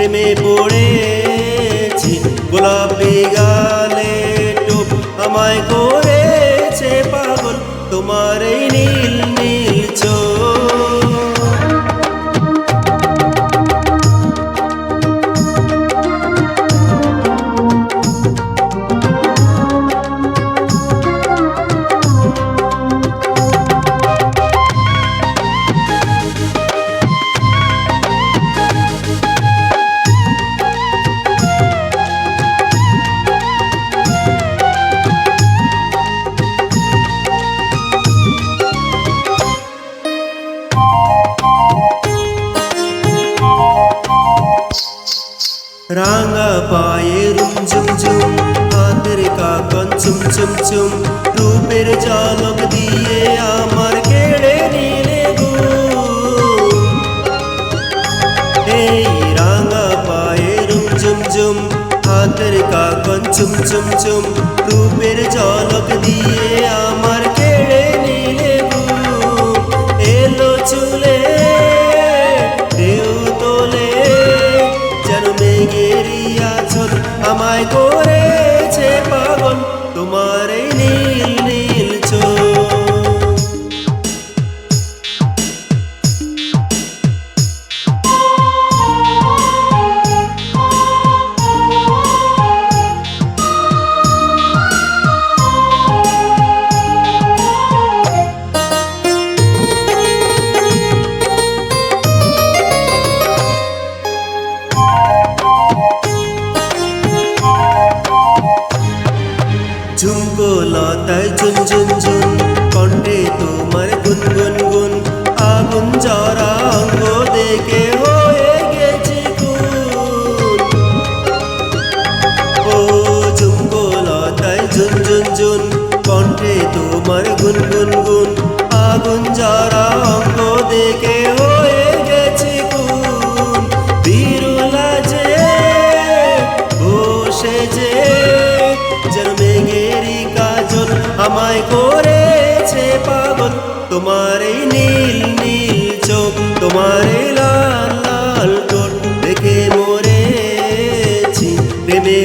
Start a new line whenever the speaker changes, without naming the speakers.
প্রেমে পড়েছি গোলাপি গালে টুপ আমায় করেছে পাগল। তোমার এই রাঙা পায়ে রুম ঝুম ঝুম হাতের কাকন চুম চুম চুম রূপের ঝলক দিয়ে আমার কেড়ে নিলে ঘুম এই রাঙা পায়ে রুম ঝুম ঝুম হাতের কাকন চুম চুম চুম রূপের ঝলক দিয়ে আমার তোমার গুনগুন আগুন যারা অঙ্গ দেখে হয়ে গেছি গুন বিরুলা যে বসে যে যেন মেঘেরই কাজল আমায় করেছে পাগল। তোমার এই নীল নীল চোখ, তোমার লাল লাল তোর দেখে মরেছি। প্রেমে